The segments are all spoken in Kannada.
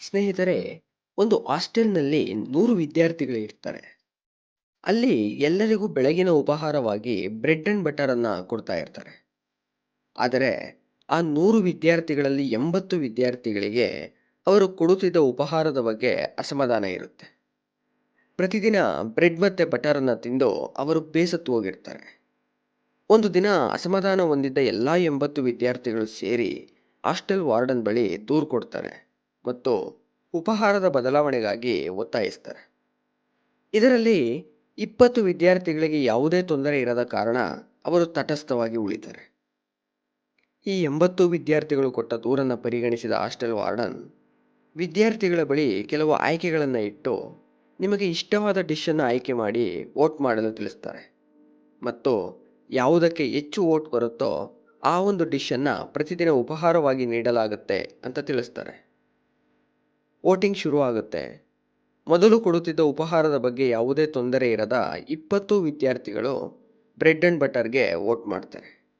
ಸ್ನೇಹಿತರೆ, ಒಂದು ಹಾಸ್ಟೆಲ್‌ನಲ್ಲಿ ನೂರು ವಿದ್ಯಾರ್ಥಿಗಳು ಇರ್ತಾರೆ. ಅಲ್ಲಿ ಎಲ್ಲರಿಗೂ ಬೆಳಗಿನ ಉಪಹಾರವಾಗಿ ಬ್ರೆಡ್ ಅಂಡ್ ಬಟರನ್ನು ಕೊಡ್ತಾ ಇರ್ತಾರೆ. ಆದರೆ, ಆ ನೂರು ವಿದ್ಯಾರ್ಥಿಗಳಲ್ಲಿ 80 ವಿದ್ಯಾರ್ಥಿಗಳಿಗೆ ಅವರು ಕೊಡುತ್ತಿದ್ದ ಉಪಹಾರದ ಬಗ್ಗೆ ಅಸಮಾಧಾನ ಇರುತ್ತೆ. ಪ್ರತಿದಿನ ಬ್ರೆಡ್ ಮತ್ತು ಬಟರನ್ನು ತಿಂದು ಅವರು ಬೇಸತ್ತು ಹೋಗಿರ್ತಾರೆ. ಒಂದು ದಿನ ಅಸಮಾಧಾನ ಹೊಂದಿದ್ದ ಎಲ್ಲ ಎಂಬತ್ತು ವಿದ್ಯಾರ್ಥಿಗಳು ಸೇರಿ ಹಾಸ್ಟೆಲ್ ವಾರ್ಡನ್ ಬಳಿ ದೂರು ಕೊಡ್ತಾರೆ ಮತ್ತು ಉಪಹಾರದ ಬದಲಾವಣೆಗಾಗಿ ಒತ್ತಾಯಿಸ್ತಾರೆ. ಇದರಲ್ಲಿ 20 ವಿದ್ಯಾರ್ಥಿಗಳಿಗೆ ಯಾವುದೇ ತೊಂದರೆ ಇರದ ಕಾರಣ ಅವರು ತಟಸ್ಥವಾಗಿ ಉಳಿತಾರೆ. ಈ 80 ವಿದ್ಯಾರ್ಥಿಗಳು ಕೊಟ್ಟ ದೂರನ್ನು ಪರಿಗಣಿಸಿದ ಹಾಸ್ಟೆಲ್ ವಾರ್ಡನ್, ವಿದ್ಯಾರ್ಥಿಗಳ ಬಳಿ ಕೆಲವು ಆಯ್ಕೆಗಳನ್ನು ಇಟ್ಟು ನಿಮಗೆ ಇಷ್ಟವಾದ ಡಿಶ್ ಅನ್ನು ಆಯ್ಕೆ ಮಾಡಿ ವೋಟ್ ಮಾಡಲು ತಿಳಿಸ್ತಾರೆ ಮತ್ತು ಯಾವುದಕ್ಕೆ ಹೆಚ್ಚು ವೋಟ್ ಬರುತ್ತೋ ಆ ಒಂದು ಡಿಶ್ಶನ್ನು ಪ್ರತಿದಿನ ಉಪಹಾರವಾಗಿ ನೀಡಲಾಗುತ್ತೆ ಅಂತ ತಿಳಿಸ್ತಾರೆ. ವೋಟಿಂಗ್ ಶುರು ಆಗುತ್ತೆ. ಮೊದಲು ಕೊಡುತ್ತಿದ್ದ ಉಪಹಾರದ ಬಗ್ಗೆ ಯಾವುದೇ ತೊಂದರೆ ಇರದ 20 ವಿದ್ಯಾರ್ಥಿಗಳು ಬ್ರೆಡ್ ಅಂಡ್ ಬಟರ್‌ಗೆ ವೋಟ್ ಮಾಡ್ತಾರೆ.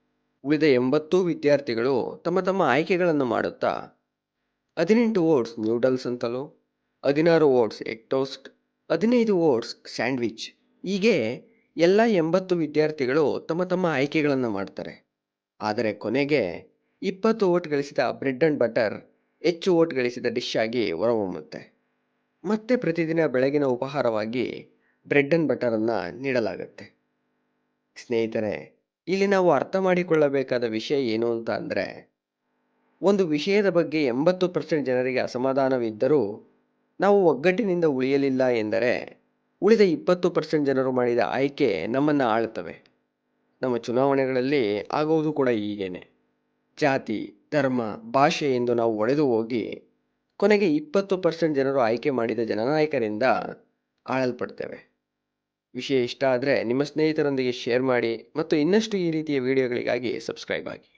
ಉಳಿದ 80 ವಿದ್ಯಾರ್ಥಿಗಳು ತಮ್ಮ ತಮ್ಮ ಆಯ್ಕೆಗಳನ್ನು ಮಾಡುತ್ತಾ 18 ವೋಟ್ಸ್ ನ್ಯೂಡಲ್ಸ್ ಅಂತಲೂ, 16 votes egg toast, 15 votes sandwich ಹೀಗೆ ಎಲ್ಲ ಎಂಬತ್ತು ವಿದ್ಯಾರ್ಥಿಗಳು ತಮ್ಮ ತಮ್ಮ ಆಯ್ಕೆಗಳನ್ನು ಮಾಡ್ತಾರೆ. ಆದರೆ ಕೊನೆಗೆ 20 ವೋಟ್ ಗಳಿಸಿದ ಬ್ರೆಡ್ ಅಂಡ್ ಬಟರ್ ಹೆಚ್ಚು ವೋಟ್ ಗಳಿಸಿದ ಡಿಶ್ ಆಗಿ ಹೊರಹೊಮ್ಮುತ್ತೆ. ಮತ್ತೆ ಪ್ರತಿದಿನ ಬೆಳಗಿನ ಉಪಹಾರವಾಗಿ ಬ್ರೆಡ್ ಅಂಡ್ ಬಟರ್ ಅನ್ನ ನೀಡಲಾಗುತ್ತೆ. ಸ್ನೇಹಿತರೆ, ಇಲ್ಲಿ ನಾವು ಅರ್ಥ ಮಾಡಿಕೊಳ್ಳಬೇಕಾದ ವಿಷಯ ಏನು ಅಂತ ಅಂದರೆ, ಒಂದು ವಿಷಯದ ಬಗ್ಗೆ 80% ಜನರಿಗೆ ಅಸಮಾಧಾನವಿದ್ದರೂ ನಾವು ಒಗ್ಗಟ್ಟಿನಿಂದ ಉಳಿಯಲಿಲ್ಲ ಎಂದರೆ ಉಳಿದ 20% ಜನರು ಮಾಡಿದ ಆಯ್ಕೆ ನಮ್ಮನ್ನ ಆಳ್ತವೆ. ನಮ್ಮ ಚುನಾವಣೆಗಳಲ್ಲಿ ಆಗುವುದು ಕೂಡ ಹೀಗೇನೆ. ಜಾತಿ, ಧರ್ಮ, ಭಾಷೆ ಎಂದು ನಾವು ಒಡೆದು ಹೋಗಿ ಕೊನೆಗೆ 20% ಜನರು ಆಯ್ಕೆ ಮಾಡಿದ ಜನನಾಯಕರಿಂದ ಆಳಲ್ಪಡ್ತೇವೆ. ವಿಷಯ ಇಷ್ಟ ಆದರೆ ನಿಮ್ಮ ಸ್ನೇಹಿತರೊಂದಿಗೆ ಶೇರ್ ಮಾಡಿ ಮತ್ತು ಇನ್ನಷ್ಟು ಈ ರೀತಿಯ ವಿಡಿಯೋಗಳಿಗಾಗಿ ಸಬ್ಸ್ಕ್ರೈಬ್ ಆಗಿ.